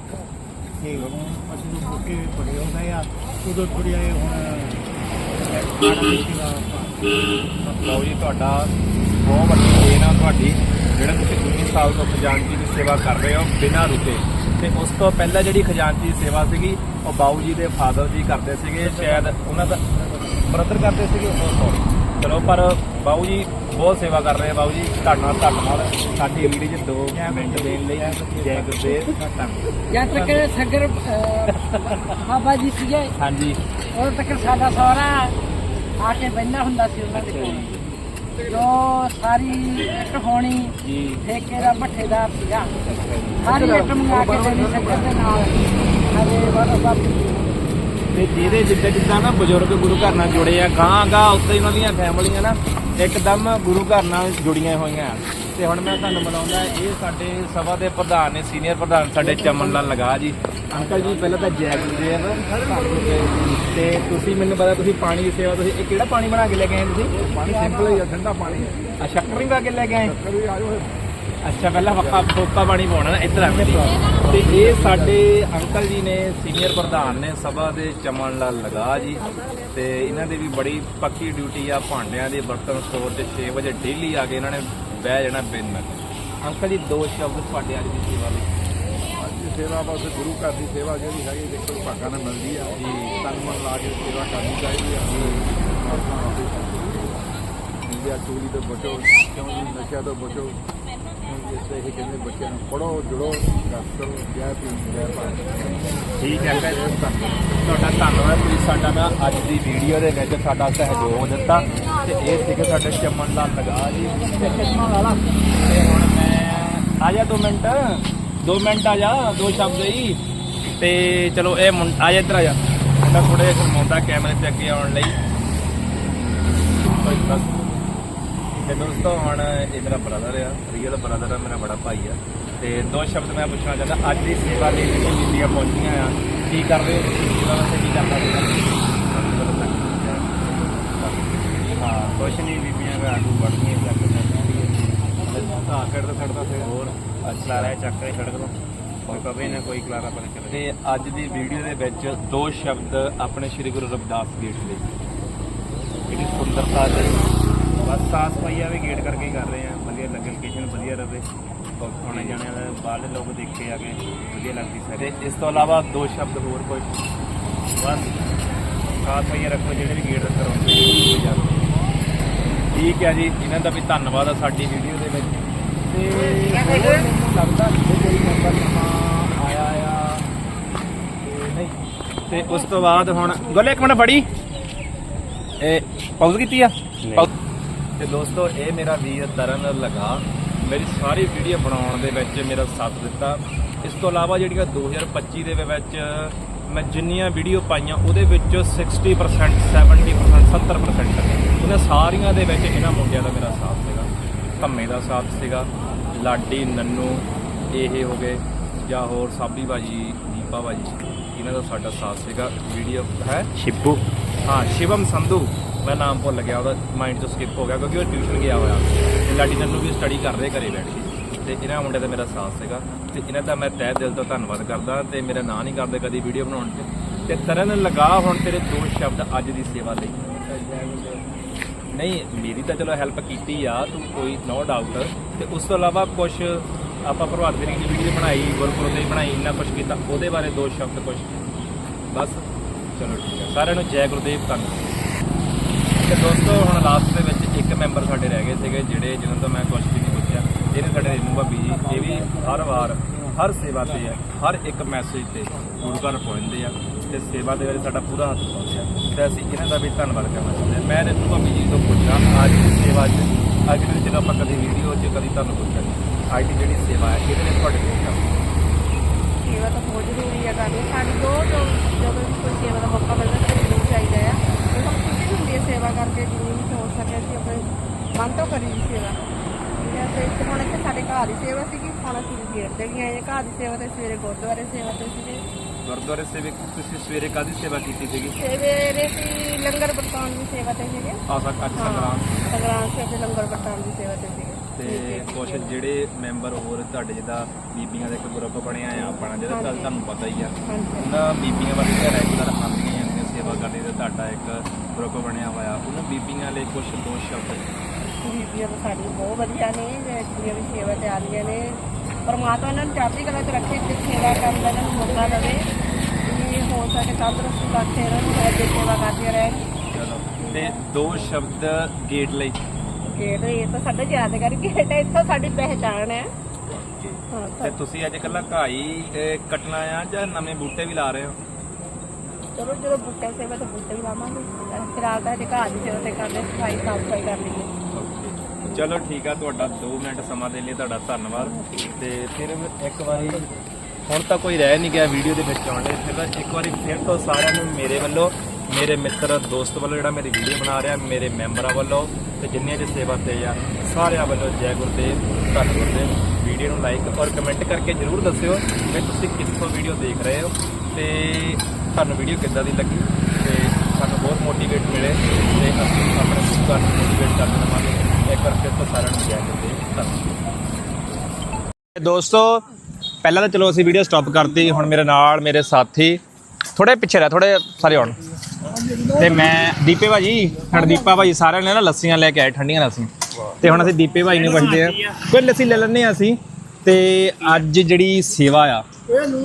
ਹੁਣ ਅਸੀਂ ਨੂੰ ਬੂਟੇ ਬੜੇ ਹੋ ਗਏ ਆ। ਉਦੋਂ ਥੋੜੀ ਆਏ ਹੁਣ ਲਓ ਜੀ, ਤੁਹਾਡਾ ਬਹੁਤ ਵੱਡੀ ਦੇਣ ਆ ਤੁਹਾਡੀ, ਜਿਹੜਾ ਤੁਸੀਂ 19 ਸਾਲ ਤੋਂ ਖਜ਼ਾਨਚੀ ਦੀ ਸੇਵਾ ਕਰ ਰਹੇ ਹੋ, ਬਿਨਾਂ ਰੁਕੇ। ਤੇ ਉਸ ਤੋਂ ਪਹਿਲਾਂ ਜਿਹੜੀ ਖਜ਼ਾਨਚੀ ਦੀ ਸੇਵਾ ਸੀਗੀ ਉਹ ਬਾਊ ਜੀ ਦੇ ਫਾਦਰ ਜੀ ਕਰਦੇ ਸੀਗੇ ਸ਼ਾਇਦ ਉਹਨਾਂ ਦਾ ਬ੍ਰਦਰ ਕਰਦੇ ਸੀਗੇ ਉਹ sorry। ਚਲੋ ਪਰ ਬਾਊ ਜੀ ਬਹੁਤ ਸੇਵਾ ਕਰ ਰਹੇ ਆ ਬਾਊ ਜੀ ਤੁਹਾਡੇ ਨਾਲ ਧੰਨਵਾਦ ਸਾਡੀ ਵੀਡੀਓ 'ਚ 2 ਮਿੰਟ ਦੇਣ ਲਈ ਜੈ ਗੁਰਦੇਵ। ਧੰਨਵਾਦ ਜਦ ਤੱਕ ਸਗਰ ਬਾਬਾ ਜੀ ਸੀਗੇ ਹਾਂਜੀ। ਉਦੋਂ ਤੱਕ ਸਾਡਾ ਸਹੁਰਾ ਆ ਕੇ ਬੈਠਾ ਹੁੰਦਾ ਸੀ ਉਹਨਾਂ ਦੇ ਕੋਲ। ਜੋ ਸਾਰੀ ਇੱਟ ਹੋਣੀ ਠੇਕੇ ਦਾ ਭੱਠੇਦਾਰ ਸੀਗਾ ਸਾਰੀ ਇੱਟ ਮੰਗਾ ਕੇ ਦੇਣੀ ਸਗਰ ਦੇ ਨਾਲ। ਹਰੇ ਬਰਬਰ ਤੇ ਜਿਹਦੇ ਜਿੱਦਾਂ ਜਿੱਦਾਂ ਨਾ ਬਜ਼ੁਰਗ ਗੁਰੂ ਘਰ ਨਾਲ ਜੁੜੇ ਆ ਗਾਂ ਗਾਂ ਉੱਤੇ ਉਹਨਾਂ ਦੀਆਂ ਫੈਮਲੀਆਂ ਨਾ ਇੱਕਦਮ ਗੁਰੂ ਘਰ ਨਾਲ ਜੁੜੀਆਂ ਹੋਈਆਂ। ਤੇ ਹੁਣ ਮੈਂ ਤੁਹਾਨੂੰ ਮਿਲਾਉਂਦਾ ਇਹ ਸਾਡੇ ਸਭਾ ਦੇ ਪ੍ਰਧਾਨ ਨੇ ਸੀਨੀਅਰ ਪ੍ਰਧਾਨ ਸਾਡੇ ਚਮਨ ਲਾਲ ਲਗਾ ਜੀ। ਅੰਕਲ ਜੀ ਪਹਿਲਾਂ ਤਾਂ ਜੈ ਗੁਰਦੇਵ ਤੇ ਤੁਸੀਂ ਮੈਨੂੰ ਪਤਾ ਤੁਸੀਂ ਪਾਣੀ ਦੀ ਸੇਵਾ ਤੁਸੀਂ ਇਹ ਕਿਹੜਾ ਪਾਣੀ ਬਣਾ ਕੇ ਲੈ ਕੇ ਆਏ ਤੁਸੀਂ? ਪਾਣੀ ਸਿੰਪਲ ਹੀ ਆ ਠੰਡਾ ਪਾਣੀ। ਆ ਸ਼ੱਕਰ ਨਹੀਂ ਪਾ ਕੇ ਲੈ ਕੇ ਆਏ? ਅੱਛਾ ਪਹਿਲਾਂ ਆਪਾਂ ਕੋਕਾ ਪਾਣੀ ਪਾਉਣਾ ਨਾ ਇੱਧਰ ਆ ਮੇਰੀ ਤੇ ਇਹ ਸਾਡੇ ਅੰਕਲ ਜੀ ਨੇ ਸੀਨੀਅਰ ਪ੍ਰਧਾਨ ਨੇ ਸਭਾ ਦੇ ਚਮਨ ਲਾਲ ਲਗਾ ਜੀ ਤੇ ਇਹਨਾਂ ਦੀ ਵੀ ਬੜੀ ਪੱਕੀ ਡਿਊਟੀ ਆ ਭਾਂਡਿਆਂ ਦੇ ਬਰਤਨ ਸਟੋਰ ਤੇ 6 ਵਜੇ ਡੇਲੀ ਆ ਕੇ ਇਹਨਾਂ ਨੇ ਬਹਿ ਜਾਣਾ ਬਿਨ ਅੰਕਲ ਜੀ ਦੋ ਸ਼ਬਦ ਤੁਹਾਡੇ ਅੱਜ ਦੀ ਸੇਵਾ ਲਈ ਅੱਜ ਦੀ ਸੇਵਾ ਬਸ ਗੁਰੂ ਘਰ ਦੀ ਸੇਵਾ ਜਿਹੜੀ ਹੈਗੀ ਦੇਖੋ ਭਾਗਾਂ ਨਾਲ ਮਿਲਦੀ ਆ ਜੀ ਤਨ ਮਨ ਲਾ ਕੇ ਸੇਵਾ ਕਰਨੀ ਚਾਹੀਦੀ ਆ ਜੀ ਇੰਡੀਆ ਚੋਰੀ ਤੋਂ ਬਚੋ ਕਿਉਂ ਜੀ ਨਸ਼ਿਆਂ ਤੋਂ ਬਚੋ ਹੁਣ ਇਹ ਕਹਿੰਦੇ ਬੱਚਿਆਂ ਨੂੰ ਪੜੋ ਜੁੜੋ ਕਰੋ, ਜੈ ਭੀਮ, ਜੈ ਭਾਰਤ। ਠੀਕ ਹੈ ਅੰਕਲ ਤੁਹਾਡਾ ਧੰਨਵਾਦ ਤੁਸੀਂ ਸਾਡਾ ਨਾ ਅੱਜ ਦੀ ਵੀਡੀਓ ਦੇ ਵਿੱਚ ਸਾਡਾ ਸਹਿਯੋਗ ਦਿੱਤਾ ਤੇ ਇਹ ਸੀਗੇ ਸਾਡੇ ਚਮਨ ਲਾਲ ਲਗਾ ਜੀ। ਤੇ ਚਸ਼ਮਾ ਵਾਲਾ ਤੇ ਹੁਣ ਮੈਂ ਆ ਜਾ 2 ਮਿੰਟ 2 ਮਿੰਟ ਆ ਜਾ, ਦੋ ਸ਼ਬਦ ਹੀ। ਤੇ ਚਲੋ ਇਹ ਮੁੰ- ਆ ਜਾ ਇੱਧਰ ਆ ਜਾ। ਮੈਂ ਥੋੜਾ ਜਿਹਾ ਸ਼ਰਮਾਉਂਦਾ ਕੈਮਰੇ ਤੇ ਅੱਗੇ ਆਉਣ ਲਈ। ਬਸ। ਤੇ ਦੋਸਤੋ, ਹੁਣ ਇਹ ਮੇਰਾ ਬ੍ਰਦਰ ਆ ਰੀਅਲ ਬ੍ਰਦਰ ਆ, ਮੇਰਾ ਬੜਾ ਭਾਈ ਆ। ਤੇ ਦੋ ਸ਼ਬਦ ਮੈਂ ਪੁੱਛਣਾ ਚਾਹੁੰਦਾ, ਅੱਜ ਦੀ ਸੇਵਾ ਲਈ ਜਿਹੜੀਆਂ ਬੀਬੀਆਂ ਪਹੁੰਚੀਆਂ ਆ। ਕੀ ਕਰ ਰਹੇ ਵਾਸਤੇ ਕੀ ਕਰਦਾ ਹਾਂ, ਕੁਛ ਨਹੀਂ, ਬੀਬੀਆਂ ਦਾ ਆਗੂ ਬੜਨੀਆਂ ਹਾਂ ਕੱਢਦਾ ਛੱਡਦਾ ਫਿਰ ਹੋਰ। ਅੱਛਾ ਰਹਿ ਚੱਕ ਕੇ ਛੱਡ ਦੋ ਕੋਈ ਕਵੇ ਨਾ, ਕੋਈ ਕਲਾਰਾ ਬਣ ਕੇ ਤੇ ਅੱਜ ਦੀ ਵੀਡੀਓ ਦੇ ਵਿੱਚ ਦੋ ਸ਼ਬਦ ਆਪਣੇ ਸ੍ਰੀ ਗੁਰੂ ਰਵਿਦਾਸ ਗੇਟ ਦੇ ਜਿਹੜੀ ਸੁੰਦਰਤਾ ਦੇ ਬਸ ਸਾਫ਼ ਸਫਾਈਆ ਵੀ ਗੇਟ ਕਰਕੇ ਹੀ ਕਰ ਰਹੇ ਆ। ਵਧੀਆ ਲੱਗੇ ਲੋਕੇਸ਼ਨ ਵਧੀਆ ਰਵੇ। ਆਉਣੇ ਜਾਣੇ ਵਾਲੇ ਬਾਹਰਲੇ ਲੋਕ ਦੇਖ ਆ ਕੇ ਵਧੀਆ ਲੱਗਦੀ ਸਾਰੇ। ਤੇ ਇਸ ਤੋਂ ਇਲਾਵਾ ਦੋ ਸ਼ਬਦ ਹੋਰ ਕੋਈ ਬਸ ਸਾਫ਼ ਸਫਾਈਆ ਰੱਖੋ ਜਿਹੜੇ ਵੀ ਗੇਟ ਕਰਾਉਂਦੇ ਠੀਕ ਹੈ ਜੀ। ਇਹਨਾਂ ਦਾ ਵੀ ਧੰਨਵਾਦ ਆ ਸਾਡੀ ਵੀਡੀਓ ਦੇ ਵਿੱਚ। ਤੇ ਹੋਰ ਮੈਨੂੰ ਲੱਗਦਾ ਕਿ ਕੋਈ ਮੈਂਬਰ ਨਵਾਂ ਆਇਆ ਆ ਤੇ ਨਹੀਂ। ਤੇ ਉਸ ਤੋਂ ਬਾਅਦ ਹੁਣ ਗੋਲੇ ਇੱਕ ਮਿੰਟ ਫੜੀ। ਇਹ ਪਾਉਜ਼ ਕੀਤੀ ਆ? ਤੇ ਦੋਸਤੋ ਇਹ ਮੇਰਾ ਵੀਰ ਤਰਨ ਲਗਾ। ਮੇਰੀ ਸਾਰੀ ਵੀਡੀਓ ਬਣਾਉਣ ਦੇ ਵਿੱਚ ਮੇਰਾ ਸਾਥ ਦਿੱਤਾ। ਇਸ ਤੋਂ ਇਲਾਵਾ ਜਿਹੜੀਆਂ 2025 ਦੇ ਵਿੱਚ ਮੈਂ ਜਿੰਨੀਆਂ ਵੀਡੀਓ ਪਾਈਆਂ ਉਹਦੇ ਵਿੱਚ 60% 70% 70% ਉਹਨਾਂ ਸਾਰੀਆਂ ਦੇ ਵਿੱਚ ਇਹਨਾਂ ਮੁੰਡਿਆਂ ਦਾ ਮੇਰਾ ਸਾਥ ਸੀਗਾ। ਧੰਮੇ ਦਾ ਸਾਥ ਸੀਗਾ। ਲਾਡੀ ਨੰਨੂ ਇਹ ਹੋ ਗਏ ਜਾਂ ਹੋਰ ਸਾਬੀ ਬਾਜੀ ਦੀਪਾ ਬਾਜੀ ਇਹਨਾਂ ਦਾ ਸਾਡਾ ਸਾਥ ਸੀਗਾ। ਵੀਡੀਓ ਹੈ? ਸ਼ਿਬੂ। ਹਾਂ ਸ਼ਿਵਮ ਸੰਧੂ। ਮੈਂ ਨਾਮ ਭੁੱਲ ਗਿਆ, ਉਹਦਾ ਮਾਈਂਡ ਤੋਂ ਸਕਿਪ ਹੋ ਗਿਆ, ਕਿਉਂਕਿ ਉਹ ਟਿਊਸ਼ਨ ਗਿਆ ਹੋਇਆ। ਤੇ ਲਾਡੀ ਨੰਨੂ ਵੀ ਸਟੱਡੀ ਕਰ ਰਹੇ ਘਰੇ ਬੈਠ। ਕੇ ਤੇ ਇਹਨਾਂ ਮੁੰਡੇ ਦਾ ਮੇਰਾ ਸਾਥ ਸੀਗਾ। ਤੇ ਇਹਨਾਂ ਦਾ ਮੈਂ ਤਹਿ ਦਿਲ ਤੋਂ ਧੰਨਵਾਦ ਕਰਦਾ ਤੇ ਮੇਰਾ ਨਾਂ ਨਹੀਂ ਕਰਦੇ ਕਦੀ ਵੀਡੀਓ ਬਣਾਉਣ 'ਤੇ। ਤੇ ਤਰਨ ਲਗਾ ਹੁਣ ਤੇਰੇ ਦੋ ਸ਼ਬਦ ਅੱਜ ਦੀ ਸੇਵਾ ਲਈ। ਨਹੀਂ, ਮੇਰੀ ਤਾਂ ਚਲੋ ਹੈਲਪ ਕੀਤੀ ਆ, ਤੂੰ ਕੋਈ ਨੋ ਡਾਊਟ ਤੇ ਉਸ ਤੋਂ ਇਲਾਵਾ ਕੁਝ ਆਪਾਂ ਪ੍ਰਭਾਤ ਫੇਰੀ ਦੀ ਵੀਡੀਓ ਬਣਾਈ, ਗੁਰਪੁਰਬ ਦੀ ਬਣਾਈ, ਇੰਨਾ ਕੁਝ ਕੀਤਾ, ਉਹਦੇ ਬਾਰੇ ਦੋ ਸ਼ਬਦ ਕੁਝ ਬਸ, ਚਲੋ ਠੀਕ ਹੈ ਸਾਰਿਆਂ ਨੂੰ ਜੈ ਗੁਰਦੇਵ ਧੰਨਵਾਦ। ਤੇ ਦੋਸਤੋ, ਹੁਣ ਲਾਸਟ ਦੇ ਵਿੱਚ ਇੱਕ ਮੈਂਬਰ ਸਾਡੇ ਰਹਿ ਗਏ ਸੀਗੇ, ਜਿਹੜੇ ਜਿਹਨਾਂ ਤੋਂ ਮੈਂ ਕੁਝ ਵੀ ਨਹੀਂ ਪੁੱਛਿਆ। ਇਹਨੇ ਸਾਡੇ ਰੇਨੂ ਭਾਬੀ ਜੀ, ਇਹ ਵੀ ਹਰ ਵਾਰ, ਹਰ ਸੇਵਾ ਤੇ ਹੈ ਹਰ ਇੱਕ ਮੈਸੇਜ ਤੇ ਗੁਰੂ ਘਰ ਪਹੁੰਚਦੇ ਆ ਤੇ ਸੇਵਾ ਦੇ ਵਿੱਚ ਸਾਡਾ ਪੂਰਾ ਹੱਥ ਪਾਉਂਦੇ ਆ। ਤੇ ਅਸੀਂ ਇਹਨਾਂ ਦਾ ਵੀ ਧੰਨਵਾਦ ਕਰਨਾ ਚਾਹੁੰਦੇ ਹਾਂ। ਮੈਂ ਰੇਨੂ ਭਾਬੀ ਜੀ ਤੋਂ ਪੁੱਛਾਂ, ਅੱਜ ਦੀ ਸੇਵਾ 'ਚ ਅੱਜ ਦੇ ਜਦੋਂ ਆਪਾਂ ਕਦੀ ਵੀਡੀਓ 'ਚ ਕਦੀ ਤੁਹਾਨੂੰ ਪੁੱਛਿਆ ਅੱਜ ਦੀ ਜਿਹੜੀ ਸੇਵਾ ਹੈ, ਇਹਦੇ ਲਈ ਤੁਹਾਡੇ ਕੋਲ ਸੇਵਾ ਤਾਂ ਬਹੁਤ ਜ਼ਰੂਰੀ ਹੈ ਕਰਨੀ ਸਾਡੀ ਜੋ ਜੋ ਜਦੋਂ ਕੋਈ ਸੇਵਾ ਦਾ ਮੌਕਾ ਮਿਲਦਾ ਤਾਂ ਜ਼ਰੂਰ ਚਾਹੀਦਾ ਆ। ਤੇ ਹੈ ਸੇਵਾ ਕਰਕੇ ਜਿੰਨੀ ਵੀ ਹੋ ਸਕੇ ਅਸੀਂ ਆਪਣੇ ਮਨ ਤੋਂ ਕਰੀ ਦੀ ਸੇਵਾ। ਠੀਕ ਹੈ ਤੇ ਇੱਥੇ ਹੁਣ ਇੱਥੇ ਸਾਡੇ ਘਰ ਦੀ ਸੇਵਾ ਸੀਗੀ ਹੁਣ ਅਸੀਂ ਗੇਟ ਤੇ ਵੀ ਆਏ ਹਾਂ। ਘਰ ਦੀ ਸੇਵਾ ਤੇ ਸਵੇਰੇ ਗੁਰਦੁਆਰੇ ਸੇਵਾ ਤੇ ਸੀਗੇ। ਗੁਰਦੁਆਰੇ ਸੇਵਕ ਤੁਸੀਂ ਸਵੇਰੇ ਕਾਦੀ ਸੇਵਾ ਕੀਤੀ ਸੀਗੀ? ਸਵੇਰੇ ਅਸੀਂ ਲੰਗਰ ਵਰਤਾਉਣ ਦੀ ਸੇਵਾ ਤੇ ਸੀਗੇ। ਆਸਾ ਅੱਜ ਹਾਂ ਸੰਗਰਾਮ ਸੰਗਰਾਮ ਸੇ ਅਸੀਂ ਲੰਗਰ ਵਰਤਾਉਣ ਦੀ ਸੇਵਾ ਤੇ ਸੀਗੇ। ਤੇ ਕੁਝ ਜਿਹੜੇ ਮੈਂਬਰ ਹੋਰ ਤੁਹਾਡੇ ਜਿੱਦਾਂ ਬੀਬੀਆਂ ਦਾ ਇੱਕ ਗਰੁੱਪ ਬਣਿਆ ਆ ਆਪਣਾ ਜਿਹਦਾ ਗੱਲ ਤੁਹਾਨੂੰ ਪਤਾ ਹੀ ਆ। ਉਹਨਾਂ ਬੀਬੀਆਂ ਵਾਲੀ ਤਾਂ ਰੈਗੂਲਰ ਸੇਵਾ ਕਰਨੀ ਤੇ ਤੁਹਾਡਾ ਇੱਕ ਗਰੁੱਪ ਬਣਿਆ ਹੋਇਆ। ਉਹਨਾਂ ਬੀਬੀਆਂ ਲਈ ਕੁਝ ਦੋ ਸ਼ਬਦ ਬੀਬੀਆਂ ਤਾਂ ਸਾਡੀਆਂ ਬਹੁਤ ਵਧੀਆ ਨੇ ਜਿਹੜੀਆਂ ਵੀ ਸੇਵਾ ਤੇ ਆਉਂਦੀਆਂ ਨੇ। ਪਰਮਾਤਮਾ ਇਹਨਾਂ ਨੂੰ ਚੜ੍ਹਦੀ ਕਲਾ 'ਚ ਰੱਖੇ ਤੇ ਸੇਵਾ ਕਰਨ ਦਾ ਇਹਨਾਂ ਨੂੰ ਮੌਕਾ ਦੇਵੇ। ਵੀ ਹੋ ਸਕੇ ਤੰਦਰੁਸਤ ਰੱਖੇ ਇਹਨਾਂ ਨੂੰ ਅੱਗੇ ਸੇਵਾ ਕਰਦੀਆਂ ਰਹਿਣ। ਚਲੋ ਤੇ ਦੋ ਸ਼ਬਦ ਗੇਟ ਲਈ। ਗੇਟ ਇਹ ਤਾਂ ਸਾਡਾ ਯਾਦਗਾਰੀ ਗੇਟ ਹੈ ਇੱਥੋਂ ਸਾਡੀ ਪਹਿਚਾਣ ਹੈ। ਤੇ ਤੁਸੀਂ ਅੱਜ ਕੱਲਾ ਘਾਈ ਕੱਟਣਾ ਆ ਜਾਂ ਨਵੇਂ ਬੂਟੇ ਵੀ ਲਾ ਰਹੇ ਹੋ? ਚਲੋ ਜਦੋਂ ਬੂਟੇ ਸੇਵਾ ਤਾਂ ਬੂਟੇ ਵੀ ਲਾਵਾਂਗੇ। ਫਿਲਹਾਲ ਤਾਂ ਹਜੇ ਘਰ ਦੀ ਸੇਵਾ ਤੇ ਕਰਦੇ ਸਫ਼ਾਈ ਸਾਫ਼ ਸਫ਼ਾਈ ਕਰ ਲਈਏ। ਚਲੋ ਠੀਕ ਆ, ਤੁਹਾਡਾ 2 ਮਿੰਟ ਸਮਾਂ ਦੇ ਲਈ ਤੁਹਾਡਾ ਧੰਨਵਾਦ। ਤੇ ਫਿਰ ਇੱਕ ਵਾਰੀ, ਹੁਣ ਤਾਂ ਕੋਈ ਰਹਿ ਨਹੀਂ ਗਿਆ ਵੀਡੀਓ ਦੇ ਵਿੱਚ ਆਉਣ ਲਈ, ਫਿਰ ਇੱਕ ਵਾਰੀ ਫਿਰ ਤੋਂ ਸਾਰਿਆਂ ਨੂੰ ਮੇਰੇ ਵੱਲੋਂ, ਮੇਰੇ ਮਿੱਤਰ ਦੋਸਤ ਵੱਲੋਂ ਜਿਹੜਾ ਮੇਰੀ ਵੀਡੀਓ ਬਣਾ ਰਿਹਾ, ਮੇਰੇ ਮੈਂਬਰਾਂ ਵੱਲੋਂ ਤੇ ਜਿੰਨੇ ਵੀ ਸੇਵਾ ਤੇ ਆ, ਸਾਰਿਆਂ ਵੱਲੋਂ ਜੈ ਗੁਰਦੇਵ, ਧੰਨ ਗੁਰਦੇਵ। ਵੀਡੀਓ ਨੂੰ ਲਾਈਕ ਔਰ ਕਮੈਂਟ ਕਰਕੇ ਜਰੂਰ ਦੱਸਿਓ ਕਿ ਤੁਸੀਂ ਕਿੱਥੋਂ ਵੀਡੀਓ ਦੇਖ ਰਹੇ ਹੋ। ਤੇ ਤੁਹਾਨੂੰ ਵੀਡੀਓ ਕਿੱਦਾਂ ਦੀ ਲੱਗੀ? ਤੇ ਸਾਨੂੰ ਬਹੁਤ ਮੋਟੀਵੇਟ ਮਿਲੇ ਤੇ ਅਸੀਂ ਆਪਣੇ ਸੁੱਕਾ ਨੂੰ ਮੋਟੀਵੇਟ ਕਰਦੇ ਰਹਾਂਗੇ ਇੱਕ ਵਾਰ ਫਿਰ ਤੋਂ ਸਾਰਿਆਂ ਨੂੰ ਜੈ ਗੁਰਦੇਵ ਦੋਸਤੋ, ਪਹਿਲਾਂ ਤਾਂ ਚਲੋ ਅਸੀਂ ਵੀਡੀਓ ਸਟਾਪ ਕਰਤੀ। ਹੁਣ ਮੇਰੇ ਨਾਲ ਮੇਰੇ ਸਾਥੀ ਥੋੜੇ ਪਿੱਛੇ ਰਹਿ ਥੋੜੇ ਸਾਰੇ ਹੁਣ। ਤੇ ਮੈਂ ਦੀਪੇ ਭਾਜੀ ਹਰਦੀਪਾ ਭਾਜੀ ਸਾਰਿਆਂ ਨੇ ਨਾ ਲੱਸੀਆਂ ਲੈ ਕੇ ਆਏ, ਠੰਡੀਆਂ ਲੱਸੀਆਂ। ਤੇ ਹੁਣ ਅਸੀਂ ਦੀਪੇ ਭਾਈ ਨੂੰ ਪੁੱਛਦੇ ਆ ਕੋਈ ਲੱਸੀ ਲੈ ਲੈਣੇ ਆ ਅਸੀਂ। ਤੇ ਅੱਜ ਜਿਹੜੀ ਸੇਵਾ ਆ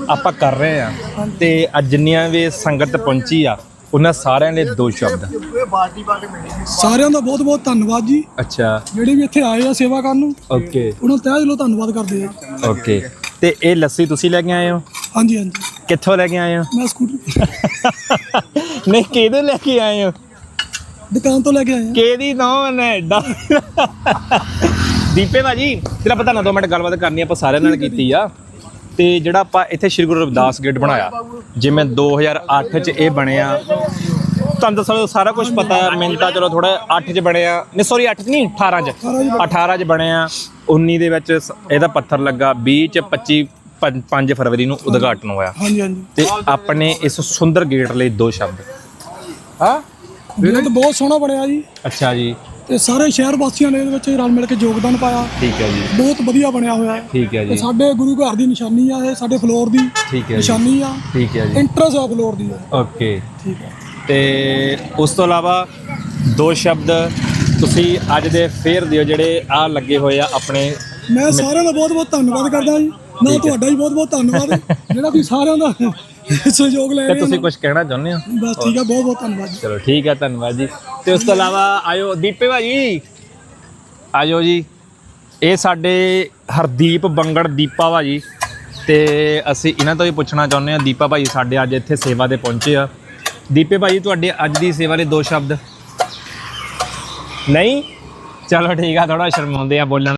ਆਪਾਂ ਕਰ ਰਹੇ ਆ। ਤੇ ਅੱਜ ਜਿੰਨੀਆਂ ਵੀ ਸੰਗਤ ਪਹੁੰਚੀ ਆ ਉਹਨਾਂ ਸਾਰਿਆਂ ਲਈ ਦੋ ਸ਼ਬਦ। ਸਾਰਿਆਂ ਦਾ ਬਹੁਤ ਬਹੁਤ ਧੰਨਵਾਦ ਜੀ। ਅੱਛਾ। ਜਿਹੜੇ ਵੀ ਇੱਥੇ ਆਏ ਆ ਸੇਵਾ ਕਰਨ ਨੂੰ ਓਕੇ। ਉਹਨਾਂ ਤਹਿ ਦਿਲੋਂ ਧੰਨਵਾਦ ਕਰਦੇ ਆ। ਓਕੇ। ਤੇ ਇਹ ਲੱਸੀ ਤੁਸੀਂ ਲੈ ਕੇ ਆਏ ਹੋ? ਹਾਂਜੀ ਹਾਂਜੀ। ਕਿੱਥੋਂ ਲੈ ਕੇ ਆਏ ਹੋ? ਮੈਂ ਸਕੂਟਰ ਨਹੀਂ ਕਿਹਦੇ ਲੈ ਕੇ ਆਏ ਹੋ? ਦੁਕਾਨ ਤੋਂ ਲੈ ਕੇ ਆਏ ਆ। ਕਿਹਦੀ ਨੌ ਨੇ? ਐਡਾ ਦੀਪੇ ਭਾਜੀ ਤੇਰਾ ਪਤਾ ਨਾ ਦੋ ਮਿੰਟ ਗੱਲਬਾਤ ਕਰਨੀ ਆਪਾਂ ਸਾਰਿਆਂ ਨਾਲ ਕੀਤੀ ਆ। ਤੇ ਜਿਹੜਾ ਆਪਾਂ ਇੱਥੇ ਸ਼੍ਰੀ ਗੁਰੂ ਰਵਿਦਾਸ ਗੇਟ ਬਣਾਇਆ ਜਿਵੇਂ 2008 ਚ ਇਹ ਬਣਿਆ। ਤੁਹਾਨੂੰ ਦੱਸੋ ਸਾਰਾ ਕੁਝ ਪਤਾ ਮੈਨੂੰ ਤਾਂ ਚਲੋ ਥੋੜਾ 8 ਚ ਬਣਿਆ। ਨਹੀਂ ਸੌਰੀ 8 ਚ ਨਹੀਂ 18 ਚ। 18 ਚ ਬਣਿਆ। 19 ਦੇ ਵਿੱਚ ਇਹਦਾ ਪੱਥਰ ਲੱਗਾ। 20 ਚ 25 ਪੰ- 5 ਫਰਵਰੀ ਨੂੰ ਉਦਘਾਟਨ ਹੋਇਆ। ਹਾਂਜੀ ਹਾਂਜੀ। ਤੇ ਆਪਣੇ ਇਸ ਸੁੰਦਰ ਗੇਟ ਲਈ ਦੋ ਸ਼ਬਦ। ਹਾਂ ਗੇਟ ਬਹੁਤ ਸੋਹਣਾ ਬਣਿਆ ਜੀ। ਅੱਛਾ ਜੀ। ਤੇ ਸਾਰੇ ਸ਼ਹਿਰ ਵਾਸੀਆਂ ਨੇ ਇਹਦੇ ਵਿੱਚ ਰਲ ਮਿਲ ਕੇ ਯੋਗਦਾਨ ਪਾਇਆ। ਠੀਕ ਹੈ ਜੀ। ਬਹੁਤ ਵਧੀਆ ਬਣਿਆ ਹੋਇਆ ਹੈ। ਠੀਕ ਹੈ ਤੇ ਜੀ ਸਾਡੇ ਗੁਰੂ ਘਰ ਦੀ ਨਿਸ਼ਾਨੀ ਆ ਇਹ ਸਾਡੇ ਫਲੋਰ ਦੀ ਠੀਕ ਹੈ ਜੀ। ਨਿਸ਼ਾਨੀ ਆ। ਠੀਕ ਹੈ ਜੀ। ਇੰਟਰਸ ਆ ਫਲੋਰ ਦੀ। ਆ। ਓਕੇ ਠੀਕ ਹੈ। ਤੇ ਉਸ ਤੋਂ ਇਲਾਵਾ ਦੋ ਸ਼ਬਦ ਤੁਸੀਂ ਅੱਜ ਦੇ ਫੇਰ ਦਿਓ ਜਿਹੜੇ ਆ ਲੱਗੇ ਹੋਏ ਆ ਆਪਣੇ ਮੈਂ ਸਾਰਿਆਂ ਦਾ ਬਹੁਤ ਬਹੁਤ ਧੰਨਵਾਦ ਕਰਦਾ ਜੀ। ਨਾ ਤੁਹਾਡਾ ਵੀ ਬਹੁਤ ਬਹੁਤ ਧੰਨਵਾਦ। ਜਿਹੜਾ ਵੀ ਸਾਰਿਆਂ ਦਾ ਸਹਿਯੋਗ ਲੈ ਤੇ ਰਹੇ ਤੁਸੀਂ ਹੋ ਕੁਝ ਕਹਿਣਾ ਚਾਹੁੰਦੇ ਹੋ? ਬਸ ਠੀਕ ਆ ਬਹੁਤ ਬਹੁਤ ਧੰਨਵਾਦ ਜੀ। ਚਲੋ ਠੀਕ ਹੈ ਧੰਨਵਾਦ ਜੀ। ਤੇ ਉਸ ਤੋਂ ਇਲਾਵਾ ਆਇਓ ਦੀਪੇ ਭਾਜੀ। ਆਇਓ ਜੀ। ਇਹ ਸਾਡੇ ਹਰਦੀਪ ਬੰਗੜ ਦੀਪਾ ਭਾਜੀ। ਤੇ ਅਸੀਂ ਇਹਨਾਂ ਤੋਂ ਹੀ ਪੁੱਛਣਾ ਚਾਹੁੰਦੇ ਹਾਂ ਦੀਪਾ ਭਾਜੀ ਸਾਡੇ ਅੱਜ ਇੱਥੇ ਸੇਵਾ ਦੇ ਪਹੁੰਚੇ ਆ। ਦੀਪੇ ਭਾਜੀ ਤੁਹਾਡੇ ਅੱਜ ਦੀ ਸੇਵਾ ਦੇ ਦੋ ਸ਼ਬਦ। ਨਹੀਂ? ਚਲੋ ਠੀਕ ਆ ਥੋੜਾ ਸ਼ਰਮਾਉਂਦੇ ਆ ਬੋਲਣ